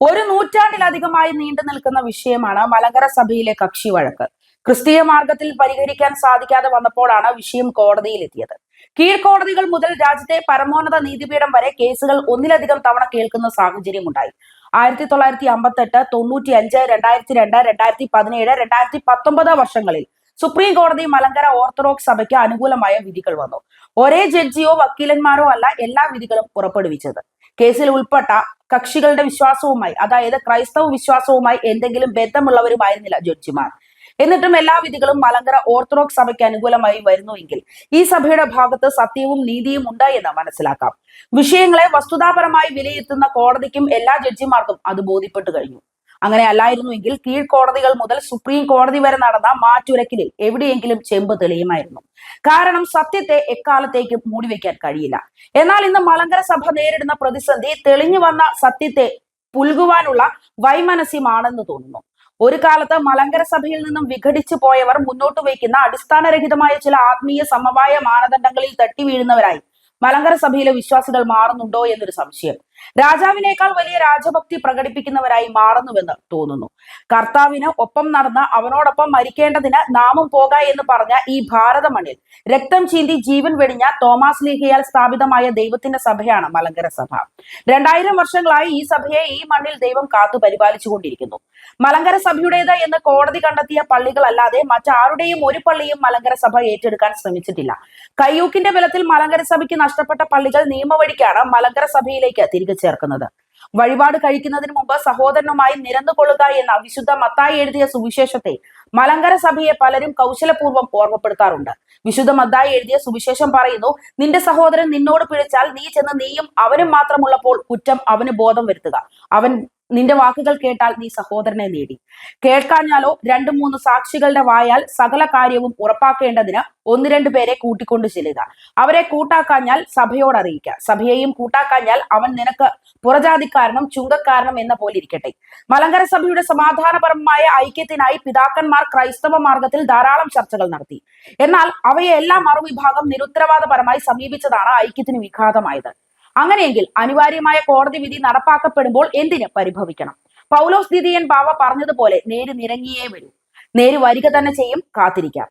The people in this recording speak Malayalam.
ഒരു നൂറ്റാണ്ടിലധികമായി നീണ്ടു നിൽക്കുന്ന വിഷയമാണ് മലങ്കര സഭയിലെ കക്ഷി വഴക്ക്. ക്രിസ്തീയ മാർഗത്തിൽ പരിഹരിക്കാൻ സാധിക്കാതെ വന്നപ്പോഴാണ് വിഷയം കോടതിയിലെത്തിയത്. കീഴ്ക്കോടതികൾ മുതൽ രാജ്യത്തെ പരമോന്നത നീതിപീഠം വരെ കേസുകൾ ഒന്നിലധികം തവണ കേൾക്കുന്ന സാഹചര്യമുണ്ടായി. ആയിരത്തി തൊള്ളായിരത്തി അമ്പത്തെട്ട് തൊണ്ണൂറ്റി അഞ്ച് രണ്ടായിരത്തി രണ്ട് രണ്ടായിരത്തി പതിനേഴ് രണ്ടായിരത്തി പത്തൊമ്പത് വർഷങ്ങളിൽ സുപ്രീം കോടതി മലങ്കര ഓർത്തഡോക്സ് സഭയ്ക്ക് അനുകൂലമായ വിധികൾ വന്നു. ഒരേ ജഡ്ജിയോ വക്കീലന്മാരോ അല്ല എല്ലാ വിധികളും പുറപ്പെടുവിച്ചത്. കേസിൽ ഉൾപ്പെട്ട കക്ഷികളുടെ വിശ്വാസവുമായി അതായത് ക്രൈസ്തവ വിശ്വാസവുമായി എന്തെങ്കിലും ബന്ധമുള്ളവരുമായിരുന്നില്ല ജഡ്ജിമാർ. എന്നിട്ടും എല്ലാ വിധികളും മലങ്കര ഓർത്തഡോക്സ് സഭയ്ക്ക് അനുകൂലമായി വരുന്നുവെങ്കിൽ ഈ സഭയുടെ ഭാഗത്ത് സത്യവും നീതിയും ഉണ്ട് എന്ന് മനസ്സിലാക്കാം. വിഷയങ്ങളെ വസ്തുതാപരമായി വിലയിരുത്തുന്ന കോടതിക്കും എല്ലാ ജഡ്ജിമാർക്കും അത് ബോധ്യപ്പെട്ടു കഴിഞ്ഞു. അങ്ങനെ അല്ലായിരുന്നുവെങ്കിൽ കീഴ്ക്കോടതികൾ മുതൽ സുപ്രീം കോടതി വരെ നടന്ന മാറ്റുരക്കിലിൽ എവിടെയെങ്കിലും ചെമ്പ് തെളിയുമായിരുന്നു. കാരണം സത്യത്തെ എക്കാലത്തേക്കും മൂടിവെക്കാൻ കഴിയില്ല. എന്നാൽ ഇന്ന് മലങ്കര സഭ നേരിടുന്ന പ്രതിസന്ധി തെളിഞ്ഞു വന്ന സത്യത്തെ പുൽകുവാനുള്ള വൈമനസ്യമാണെന്ന് തോന്നുന്നു. ഒരു കാലത്ത് മലങ്കര സഭയിൽ നിന്നും വിഘടിച്ചു പോയവർ മുന്നോട്ട് വയ്ക്കുന്ന അടിസ്ഥാനരഹിതമായ ചില ആത്മീയ സമവായ മാനദണ്ഡങ്ങളിൽ തട്ടി വീഴുന്നവരായി മലങ്കര സഭയിലെ വിശ്വാസികൾ മാറുന്നുണ്ടോ എന്നൊരു സംശയം. രാജാവിനേക്കാൾ വലിയ രാജഭക്തി പ്രകടിപ്പിക്കുന്നവരായി മാറുന്നുവെന്ന് തോന്നുന്നു. കർത്താവിന് ഒപ്പം നടന്ന അവനോടൊപ്പം മരിക്കേണ്ടതിന് നാമം പോക എന്ന് പറഞ്ഞ ഈ ഭാരതമണ്ണിൽ രക്തം ചീന്തി ജീവൻ വെടിഞ്ഞ തോമസ് ലീഹയാൽ സ്ഥാപിതമായ ദൈവത്തിന്റെ സഭയാണ് മലങ്കര സഭ. രണ്ടായിരം വർഷങ്ങളായി ഈ സഭയെ ഈ മണ്ണിൽ ദൈവം കാത്തു പരിപാലിച്ചുകൊണ്ടിരിക്കുന്നു. മലങ്കര സഭയുടേത് എന്ന് കോടതി കണ്ടെത്തിയ പള്ളികളല്ലാതെ മറ്റാരുടെയും ഒരു പള്ളിയും മലങ്കര സഭ ഏറ്റെടുക്കാൻ ശ്രമിച്ചിട്ടില്ല. കയ്യൂക്കിന്റെ ബലത്തിൽ മലങ്കര സഭയ്ക്ക് നഷ്ടപ്പെട്ട പള്ളികൾ നിയമവഴിക്കാണ് മലങ്കര സഭയിലേക്ക് തിരികെ ചേർക്കുന്നത്. വഴിപാട് കഴിക്കുന്നതിന് മുമ്പ് സഹോദരനുമായി നിരന്നുകൊള്ളുക എന്ന വിശുദ്ധ മത്തായി എഴുതിയ സുവിശേഷത്തെ മലങ്കര സഭയെ പലരും കൗശലപൂർവം ഓർമ്മപ്പെടുത്താറുണ്ട്. വിശുദ്ധ മത്തായി എഴുതിയ സുവിശേഷം പറയുന്നു നിന്റെ സഹോദരൻ നിന്നോട് പിഴച്ചാൽ നീ ചെന്ന് നീയും അവനും മാത്രമുള്ളപ്പോൾ കുറ്റം അവന് ബോധം വരുത്തുക. അവൻ നിന്റെ വാക്കുകൾ കേട്ടാൽ നീ സഹോദരനെ നേടി. കേൾക്കാഞ്ഞാലോ രണ്ടു മൂന്ന് സാക്ഷികളുടെ വായാൽ സകല കാര്യവും ഉറപ്പാക്കേണ്ടതിന് ഒന്ന് രണ്ടു പേരെ കൂട്ടിക്കൊണ്ട് ചെല്ലുക. അവരെ കൂട്ടാക്കാഞ്ഞാൽ സഭയോട് അറിയിക്കുക സഭയെയും കൂട്ടാക്കാഞ്ഞാൽ അവൻ നിനക്ക് പുറജാതിക്കാരനും ചുങ്കക്കാരനും എന്ന പോലെ ഇരിക്കട്ടെ. മലങ്കര സഭയുടെ സമാധാനപരമായ ഐക്യത്തിനായി പിതാക്കന്മാർ ക്രൈസ്തവ മാർഗത്തിൽ ധാരാളം ചർച്ചകൾ നടത്തി. എന്നാൽ അവയെല്ലാം മറുവിഭാഗം നിരുത്തരവാദപരമായി സമീപിച്ചതാണ് ഐക്യത്തിന് വിഘാതമായത്. അങ്ങനെയെങ്കിൽ അനിവാര്യമായ കോടതി വിധി നടപ്പാക്കപ്പെടുമ്പോൾ എന്തിന് പരിഭവിക്കണം? പൗലോസ് ദിദിയൻ ബാവ പറഞ്ഞതുപോലെ നേര് നിരങ്ങിയേ വരൂ. നേര് വരിക തന്നെ ചെയ്യും കാത്തിരിക്കാം.